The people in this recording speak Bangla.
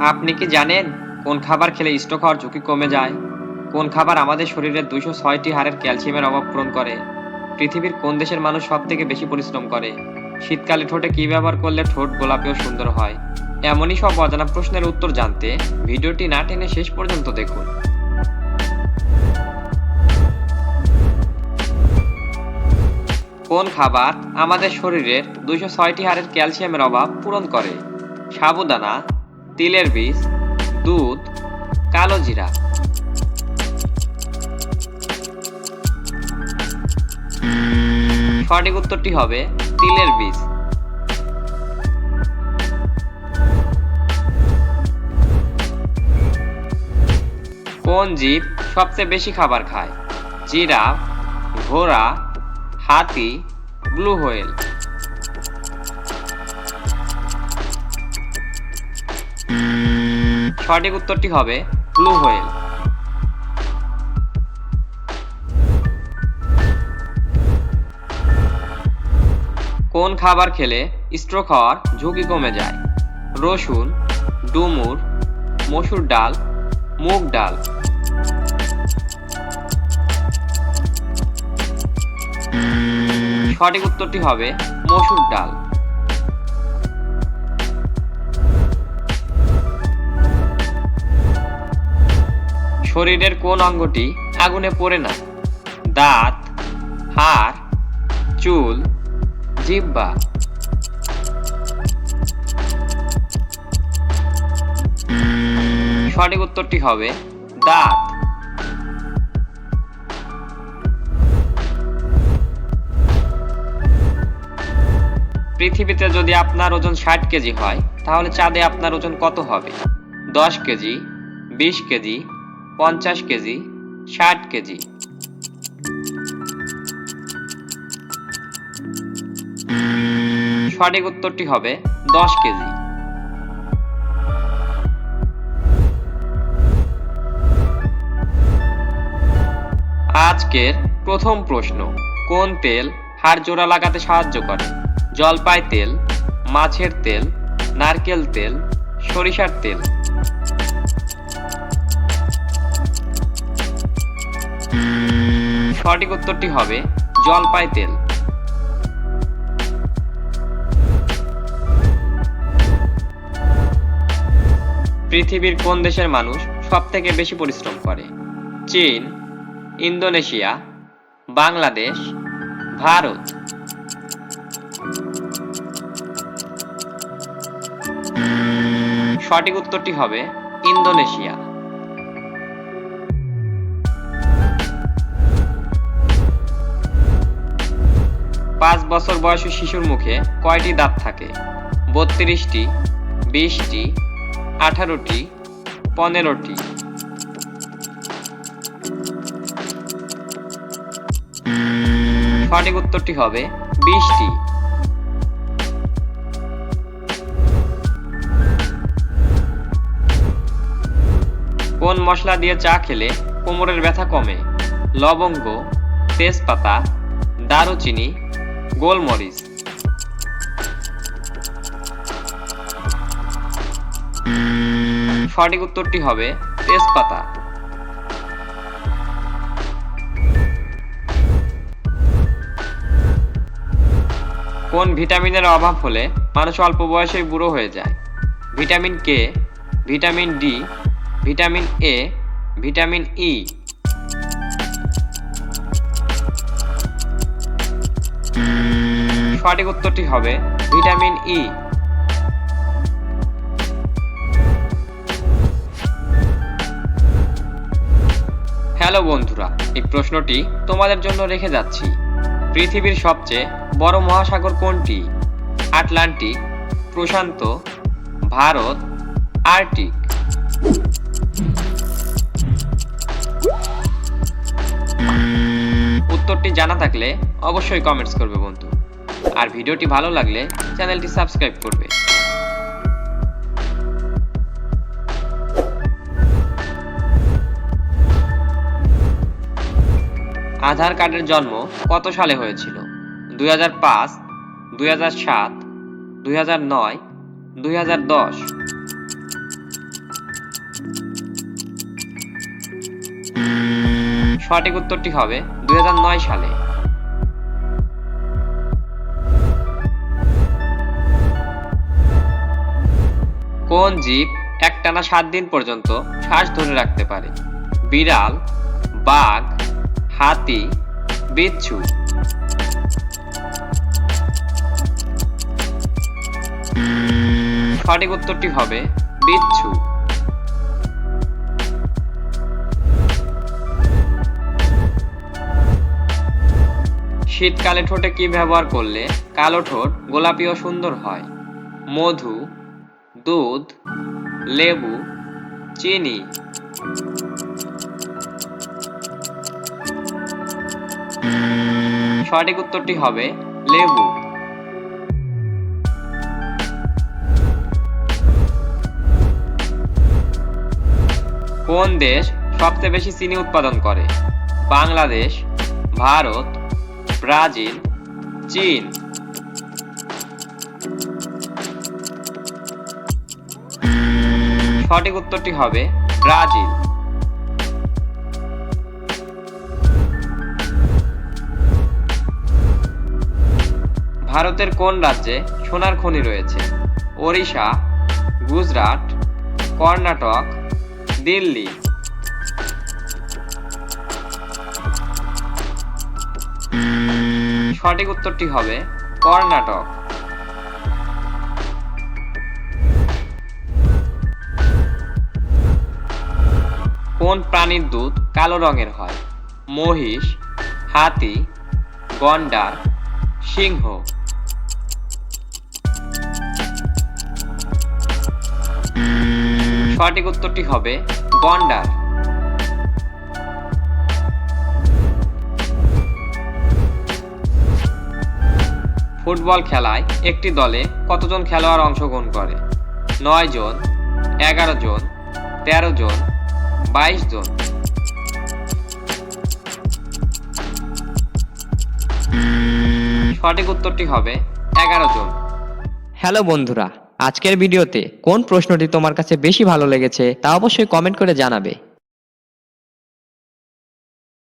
আপনি কি জানেন কোন খাবার খেলে স্ট্রোক হওয়ার ঝুঁকি কমে যায়? কোন খাবার আমাদের শরীরের দুশো ছয়টি হাড়ের ক্যালসিয়ামের অভাব পূরণ করে? পৃথিবীর কোন দেশের মানুষ সব থেকে বেশি পরিশ্রম করে? শীতকালে ঠোঁটে কি ব্যবহার করলে ঠোঁট গোলাপি ও সুন্দর হয়? এমনই সব অজানা প্রশ্নের উত্তর জানতে ভিডিওটি না টেনে শেষ পর্যন্ত দেখুন। কোন খাবার আমাদের শরীরের দুইশো ছয়টি হাড়ের ক্যালসিয়ামের অভাব পূরণ করে? সাবুদানা তিলের বীজ, দুধ, কালো জিরা। সঠিক উত্তরটি হবে তিলের বীজ। কোন জীব সবচেয়ে বেশি খাবার খায়? জিরাফ ঘোড়া, হাতি, ব্লু হোয়েল। সঠিক উত্তরটি হবে ব্লু হোয়েল। কোন খাবার খেলে স্ট্রোক হওয়ার ঝুঁকি কমে যায়? রসুন, ডুমুর, মসুর ডাল, মুগ ডাল। সঠিক উত্তরটি হবে মসুর ডাল। শরীরের কোন অঙ্গটি আগুনে পড়ে না? দাঁত, হাড়, চুল, জিহ্বা। সঠিক উত্তরটি হবে দাঁত। পৃথিবীতে যদি আপনার ওজন ষাট কেজি হয়, তাহলে চাঁদে আপনার ওজন কত হবে? দশ কেজি, বিশ কেজি পঞ্চাশ কেজি, ষাট কেজি। সঠিক উত্তরটি হবে দশ কেজি। আজকের প্রথম প্রশ্ন, কোন তেল হাড় জোড়া লাগাতে সাহায্য করে? জলপাই তেল, মাছের তেল, নারকেল তেল, সরিষার তেল। সঠিক উত্তরটি হবে জলপাই তেল। পৃথিবীর কোন দেশের মানুষ সব থেকে বেশি পরিশ্রম করে? চীন, ইন্দোনেশিয়া, বাংলাদেশ, ভারত। সঠিক উত্তরটি হবে ইন্দোনেশিয়া। পাঁচ বছর বয়সী শিশুর মুখে কয়টি দাঁত থাকে? বত্রিশটি, বিশটি, আঠারোটি, পনেরোটি। সঠিক উত্তরটি হবে বিশটি। কোন মশলা দিয়ে চা খেলে কোমরের ব্যথা কমে? লবঙ্গ, তেজপাতা, দারুচিনি গোলমরিচ। সঠিক উত্তরটি হবে তেজপাতা। কোন ভিটামিনের অভাব হলে মানুষ অল্প বয়সে বুড়ো হয়ে যায়? Vitamin K, vitamin D, vitamin A, vitamin E. সঠিক উত্তরটি হবে ভিটামিন ই হ্যালো বন্ধুরা, এই প্রশ্নটি তোমাদের জন্য রেখে যাচ্ছি। পৃথিবীর সবচেয়ে বড় মহাসাগর কোনটি? আটলান্টিক, প্রশান্ত, ভারত আর্টিক উত্তরটি জানা থাকলে অবশ্যই কমেন্টস করবে বন্ধু। আর ভিডিওটি ভালো লাগলে চ্যানেলটি সাবস্ক্রাইব করবে। আধার কার্ডের জন্ম কত সালে হয়েছিল? দুই হাজার পাঁচ, দুই হাজার সাত, দুই হাজার নয়, দুই হাজার দশ। সঠিক উত্তরটি হবে দুই হাজার নয় সালে। কোন জীব একটানা সাত দিন পর্যন্ত শ্বাস ধরে রাখতে পারে? বিড়াল, বাঘ, হাতি, বিচ্ছু। সঠিক উত্তরটি হবে বিচ্ছু। শীতকালে ঠোঁটে কি ব্যবহার করলে কালো ঠোঁট গোলাপি ও সুন্দর হয়? মধু দুধ, লেবু, চিনি। সঠিক উত্তরটি হবে লেবু। কোন দেশ সবচেয়ে বেশি চিনি উৎপাদন করে? বাংলাদেশ, ভারত, ব্রাজিল, চীন। সঠিক উত্তরটি হবে ব্রাজিল। ভারতের কোন রাজ্যে সোনার খনি রয়েছে? ওড়িশা, গুজরাট, কর্ণাটক, দিল্লি। সঠিক উত্তরটি হবে কর্ণাটক। কোন প্রাণীর দুধ কালো রঙের হয়? মহিষ, হাতি গন্ডার সিংহ। সঠিক উত্তরটি হবে গন্ডার। ফুটবল খেলায় একটি দলে কতজন খেলোয়াড় অংশগ্রহণ করে? নয় জন, এগারো জন, তেরো জন বাইশ জন। সঠিক উত্তরটি হবে এগারো জন। হ্যালো বন্ধুরা, আজকের ভিডিওতে কোন প্রশ্নটি তোমার কাছে বেশি ভালো লেগেছে তা অবশ্যই কমেন্ট করে জানাবে।